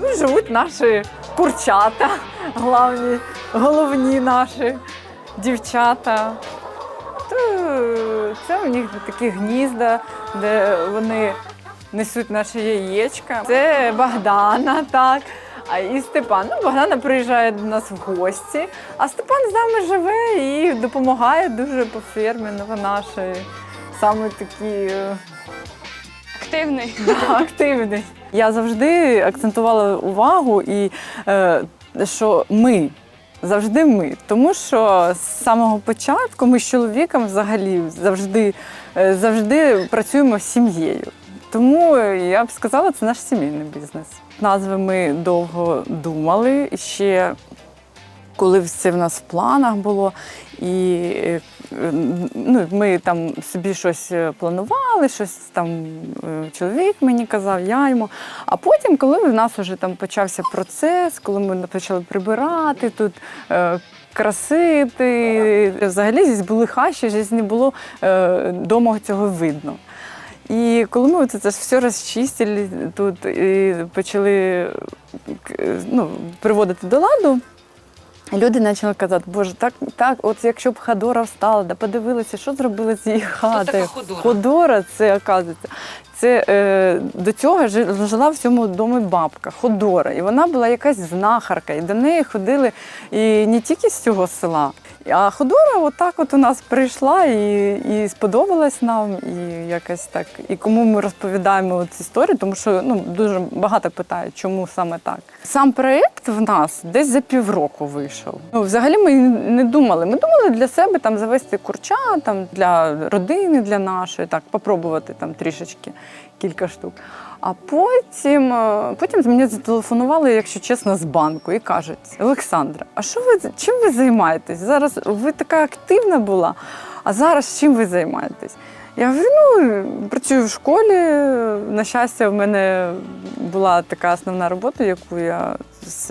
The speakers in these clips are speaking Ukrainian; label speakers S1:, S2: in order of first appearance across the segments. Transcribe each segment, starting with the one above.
S1: Ну, живуть наші курчата, главні, головні наші дівчата. То це у них такі гнізда, де вони несуть наші яєчка. Це Богдана, так. А і Степан. Ну, Богдана приїжджає до нас в гості, а Степан з нами живе і допомагає дуже по фермі. Ну, ще саме такі. е,
S2: Активний.
S1: Да, активний. Я завжди акцентувала увагу і е, що ми. Завжди ми. Тому що з самого початку ми з чоловіком взагалі завжди, е, завжди працюємо з сім'єю. Тому я б сказала, це наш сімейний бізнес. Назви ми довго думали ще коли це в нас в планах було, і е, ну, ми там собі щось е, планували, щось там е, чоловік мені казав, я йому. А потім, коли в нас вже там почався процес, коли ми почали прибирати тут. е, Красити, взагалі здесь були хащі, здесь не було е, дому цього видно. І коли ми це, це все розчистили тут і почали ну, приводити до ладу, Люди почали казати, боже, так, так, от якщо б Ходора встала, да подивилися, що зробили з її хати.
S3: Ходора?
S1: Ходора, це оказується. Це е, до цього жи- жила в цьому домі бабка, Ходора. І вона була якась знахарка. І до неї ходили і не тільки з цього села. А Ходора отак от у нас прийшла і, і сподобалась нам, і якось так. І кому ми розповідаємо цю історію, тому що ну, дуже багато питають, чому саме так. Сам проєкт в нас десь за півроку вийшов. Ну, взагалі ми не думали. Ми думали для себе там завести курча, там для родини, для нашої, так, попробувати там трішечки кілька штук. А потім, е, потім мені зателефонували, якщо чесно, з банку і кажуть: Олександра, а що ви чим ви займаєтесь? Зараз ви така активна була, а зараз чим ви займаєтесь? Я говорю, ну працюю в школі. На щастя, в мене була така основна робота, яку я з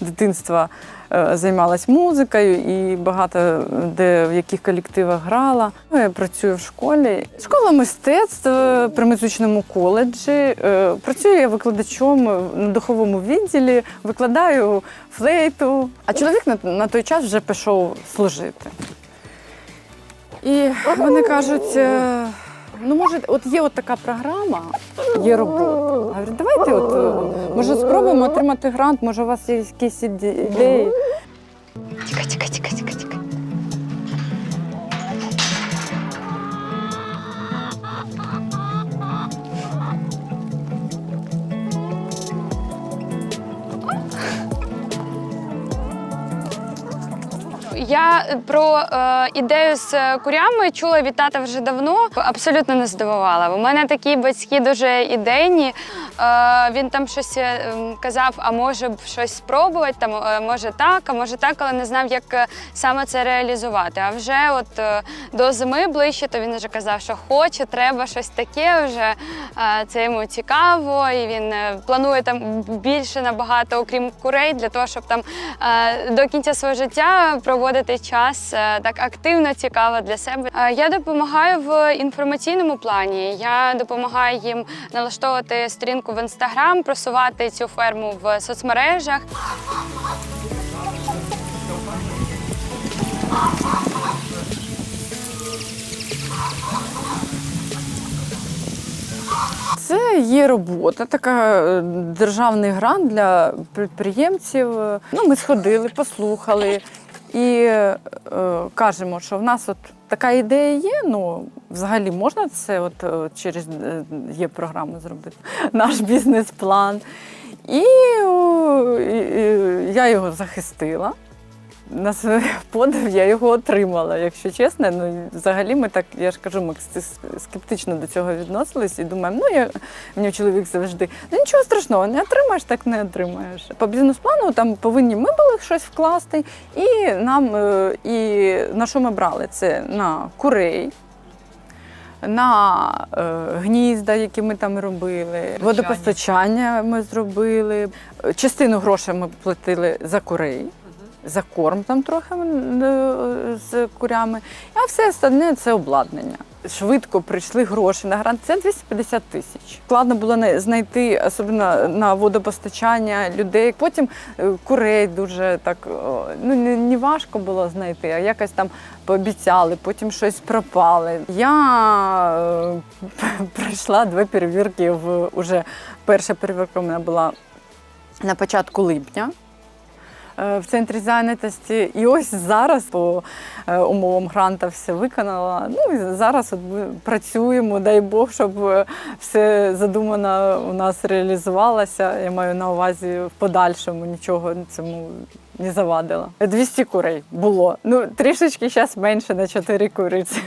S1: дитинства займалась музикою і багато де в яких колективах грала. Ну, Я працюю в школі. Школа мистецтв е, при музичному коледжі. Е, Працюю я викладачом на духовому відділі, викладаю флейту. А чоловік на той час вже пішов служити. І вони кажуть. Ну, може, от є от така програма, є робота. Говорю, давайте, от, е, може, спробуємо отримати грант, може, у вас є якісь іде- ідеї.
S2: Про е, ідею з е, курями чула від тата вже давно. Абсолютно не здивувала. У мене такі батьки дуже ідейні. Він там щось е, казав, а може б щось спробувати, там е, може так, а може так, але не знав, як е, саме це реалізувати. А вже от до зими ближче, то він вже казав, що хоче, треба щось таке. Вже це йому цікаво, і він планує там більше набагато, окрім курей, для того, щоб там до кінця свого життя проводити час так активно, цікаво для себе. Я допомагаю в інформаційному плані. Я допомагаю їм налаштовувати сторінку в інстаграм, просувати цю ферму в соцмережах.
S1: Це є робота, така е, державний грант для підприємців. Ну, ми сходили, послухали і е, кажемо, що в нас от така ідея є. Ну, взагалі можна це от, е, через е, є програму зробити, наш бізнес-план. І, і, і я його захистила. На свій подив я його отримала, якщо чесно. Ну, взагалі, ми так, я ж кажу, ми скептично до цього відносились і думаємо, ну я мені чоловік завжди, ну нічого страшного, не отримаєш, так не отримаєш. По бізнес-плану там повинні ми були щось вкласти, і нам е, і на що ми брали? Це на курей. На е, гнізда, які ми там робили, водопостачання ми зробили. Частину грошей ми платили за курей, за корм там трохи е, з курями, а все остальне це обладнання. швидко прийшли гроші на грант. Це 250 тисяч. Складно було знайти, особливо на водопостачання людей. Потім е, курей дуже так ну не, важко було знайти, а якось там пообіцяли, потім щось пропали. Я е, пройшла дві перевірки в уже перша перевірка у мене була на початку липня в центрі зайнятості. І ось зараз по е, умовам гранта все виконала. Ну і зараз от працюємо, дай Бог, щоб е, все задумано у нас реалізувалося. Я маю на увазі в подальшому нічого цьому не завадило. 200 курей було. Ну, трішечки зараз менше на 4 куриці.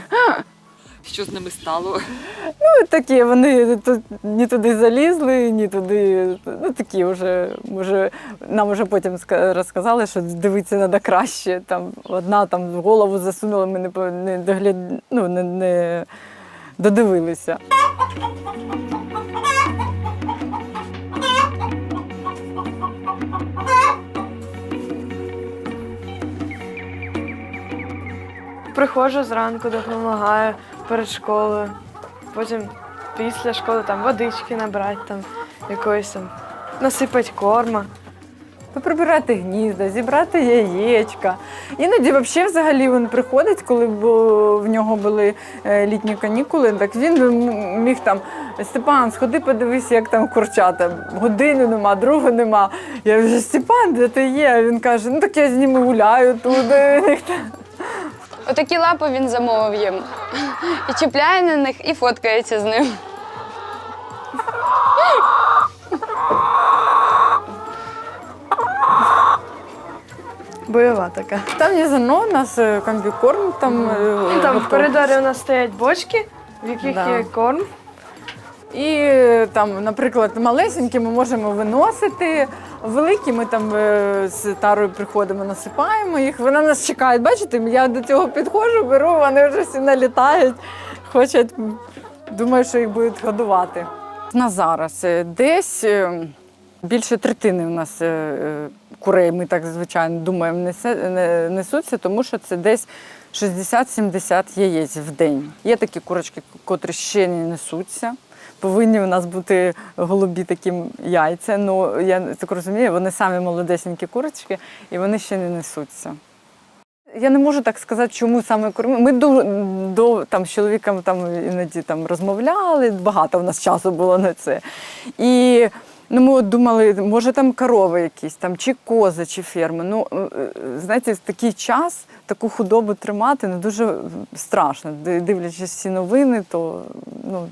S3: Що з ними стало?
S1: Ну, такі вони тут ні туди залізли, ні туди. Ну такі вже може нам вже потім ска- розказали, що дивитися треба краще. Там одна там голову засунула, ми не по- не догляд, ну, не, не додивилися.
S4: Приходжу зранку, допомагаю перед школою. Потім після школи там водички набрати, там якоїсь там насипати корма.
S1: Поприбирати гнізда, зібрати яєчка. Іноді взагалі взагалі він приходить, коли в нього були е, літні канікули, так він міг там Степан, сходи, подивись, як там курчата. Годину нема, другу нема. Я вже Степан, де ти є? Він каже, ну так я з ними гуляю туди.
S2: Отакі лапи він замовив їм. І чіпляє на них і фоткається з ним.
S4: Бойова така.
S1: Там є зано, у нас е, комбікорм, там, е,
S4: Ну, там в коридорі у нас стоять бочки, в яких
S1: Да.
S4: є корм.
S1: І е, там, наприклад, малесенькі ми можемо виносити, великі ми там е, з тарою приходимо, насипаємо їх. Вони нас чекають. Бачите, я до цього підходжу, беру, вони вже всі налітають, хочуть, думаю, що їх будуть годувати. На зараз е, десь е, більше третини у нас курей, ми так звичайно думаємо, не- несуться, тому що це десь 60-70 яєць в день. Є такі курочки, котрі ще не несуться. Повинні у нас бути голубі такі яйця. Ну я так розумію, вони самі молодесенькі курочки, і вони ще не несуться. Я не можу так сказати, чому саме корми. Ми до, до там з чоловіком там іноді там розмовляли, багато в нас часу було на це. І ну, ми от думали, може там корови якісь, там, чи кози, чи ферми. Ну, е, е, знаєте, в такий час таку худобу тримати ну, дуже страшно. Дивлячись всі новини, то ну,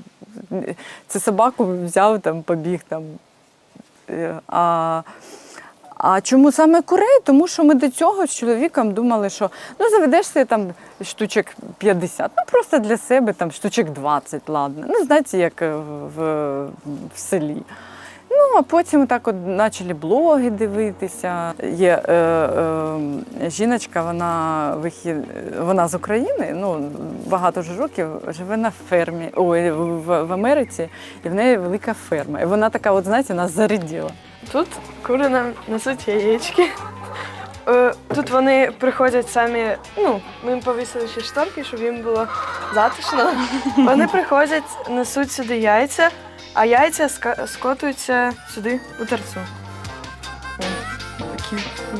S1: це собаку взяв, там, побіг там. Е, А, а чому саме курей? Тому що ми до цього з чоловіком думали, що ну заведешся там штучок 50, ну просто для себе там штучок 20, ладно. Ну, знаєте, як е, в, в селі. Ну, а потім так от почали блоги дивитися. Є е, е, жіночка, вона вихід, вона з України, ну багато ж років живе на фермі, ой, в, в Америці, і в неї велика ферма. І вона така, от знаєте, нас зарядила.
S4: Тут кури нам несуть яєчки. Е, Тут вони приходять самі, ну, ми їм повісили ще шторки, щоб їм було затишно. Вони приходять, несуть сюди яйця, а яйця ска- скотуються сюди у терцю. О, такі, ну.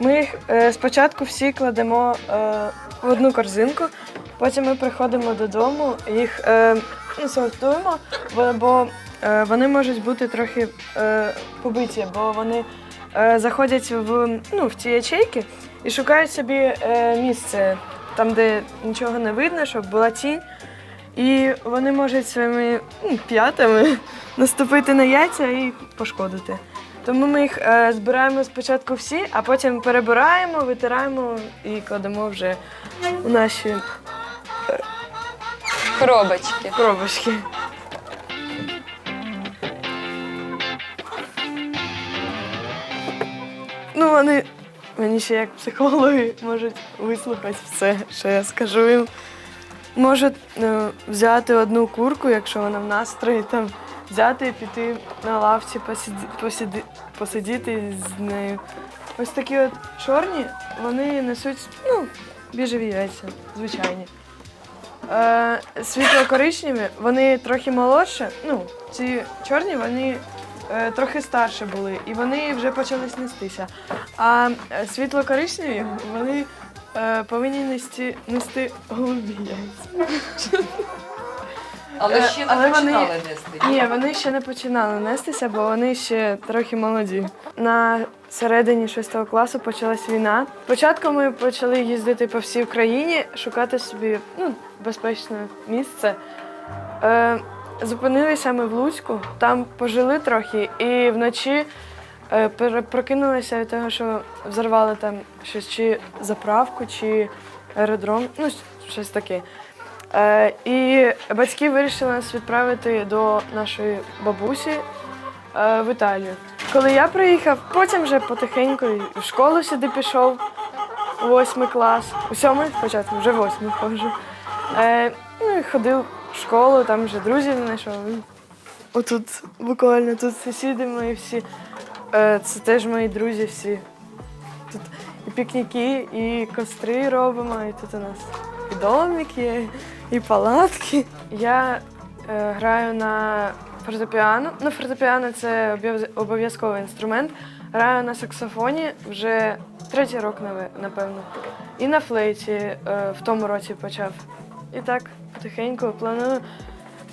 S4: Ми їх е, спочатку всі кладемо е, в одну корзинку, потім ми приходимо додому, їх е, ну, сортуємо, бо, бо е, вони можуть бути трохи е, побиті, бо вони заходять в, ну, в ці ячейки і шукають собі е, місце там, де нічого не видно, щоб була тінь. І вони можуть своїми ну, п'ятами наступити на яйця і пошкодити. Тому ми їх е, збираємо спочатку всі, а потім перебираємо, витираємо і кладемо вже у наші
S2: Коробочки.
S4: коробочки. Вони мені ще як психологи можуть вислухати все, що я скажу їм. Можуть е, взяти одну курку, якщо вона в настрої, там взяти і піти на лавці, посиді, посиді, посидіти з нею. Ось такі от чорні, вони несуть ну, біжеві яйця, звичайні. Е, світло-коричневі, вони трохи молодше. Ну, ці чорні, вони е, трохи старше були, і вони вже почали снестися. А е, світло-коричневі, вони е, повинні нести, нести голубі яйця.
S3: Але
S4: Е,
S3: ще не
S4: але вони-
S3: починали нести.
S4: Ні, вони ще не починали нестися, бо вони ще трохи молоді. На середині шостого класу почалась війна. Спочатку ми почали їздити по всій Україні, шукати собі ну, безпечне місце. Е, зупинилися ми в Луцьку, там пожили трохи, і вночі е, прокинулися від того, що взорвали там щось чи заправку, чи аеродром, ну щось таке. Е, і батьки вирішили нас відправити до нашої бабусі е, в Італію. Коли я приїхав, потім вже потихеньку в школу сюди пішов, восьмий клас, у сьомий спочатку, вже восьмий ходжу. Ну і ходив в школу, там вже друзів знайшов. Отут буквально тут сусіди мої всі. Е, це теж мої друзі всі. Тут і пікніки, і костри робимо, і тут у нас і домик є, і палатки. Я е, граю на фортепіано. Ну, фортепіано це обов'язковий інструмент. Граю на саксофоні вже третій рок, напевно. І на флейті е, в тому році почав. І так потихеньку планую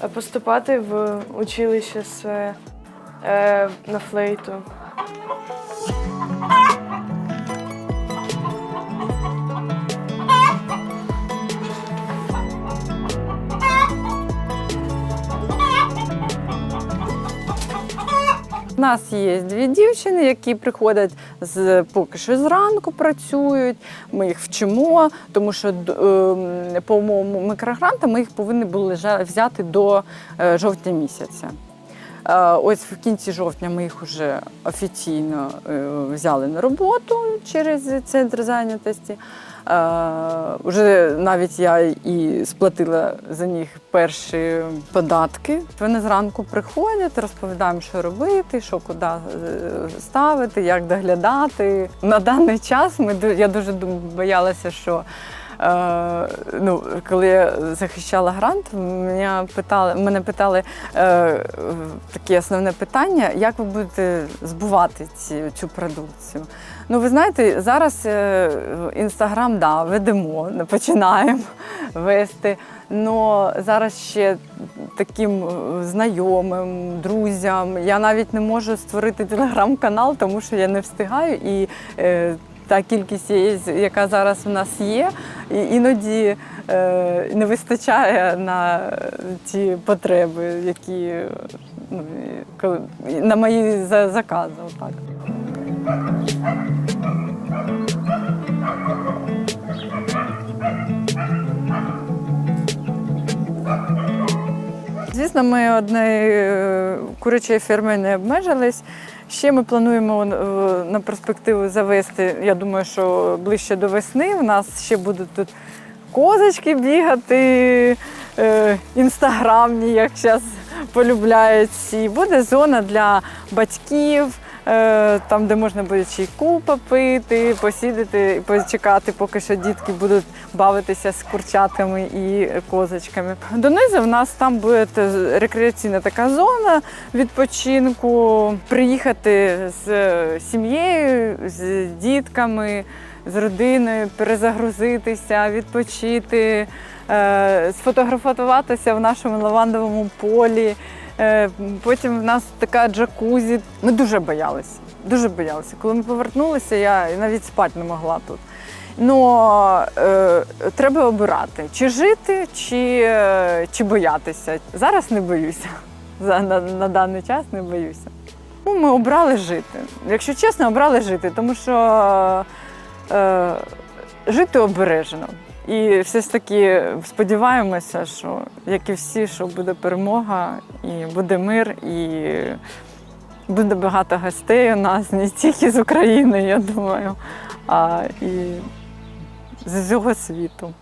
S4: е, поступати в училище своє е, на флейту.
S1: Нас є дві дівчини, які приходять з поки що зранку працюють. Ми їх вчимо, тому що ем, по умовам мікрогранта ми їх повинні були взяти до е, жовтня місяця. Е, Ось в кінці жовтня ми їх вже офіційно е, взяли на роботу через центр зайнятості. Е, Вже навіть я і сплатила за них перші податки. Вони зранку приходять, розповідаємо, що робити, що куди е, ставити, як доглядати. На даний час ми я дуже боялася, що. Е, ну, коли я захищала грант, мене питали, мене питали е, таке основне питання, як ви будете збувати ці, цю продукцію. Ну, ви знаєте, зараз інстаграм да, ведемо, починаємо вести. Но зараз ще таким е, знайомим, друзям. Я навіть не можу створити телеграм-канал, тому що я не встигаю. І е, та кількість яєць, яка зараз у нас є, іноді е, не вистачає на ті потреби, які е, ну, на мої за- закази. Отак. Звісно, ми однією е, курячої ферми не обмежились. Ще ми плануємо е, на перспективу завести, я думаю, що ближче до весни у нас ще будуть тут козочки бігати, е, інстаграмні, як зараз полюбляють всі. Буде зона для батьків, там, де можна буде чайку попити, посідати і почекати, поки що дітки будуть бавитися з курчатками і козочками. Донизу в нас там буде рекреаційна така зона відпочинку. Приїхати з е, сім'єю, з дітками, з родиною, перезагрузитися, відпочити, е, сфотографуватися в нашому лавандовому полі. Е, Потім в нас така джакузі. Ми дуже боялися. Дуже боялися. Коли ми повернулися, я навіть спати не могла тут. Ну е, треба обирати, чи жити, чи, е, чи боятися. Зараз не боюся. За, на, на даний час не боюся. Ну, ми обрали жити. Якщо чесно, обрали жити, тому що е, жити обережно. І все ж таки сподіваємося, що як і всі, що буде перемога, і буде мир, і буде багато гостей у нас, не тільки з України, я думаю, а і з усього світу.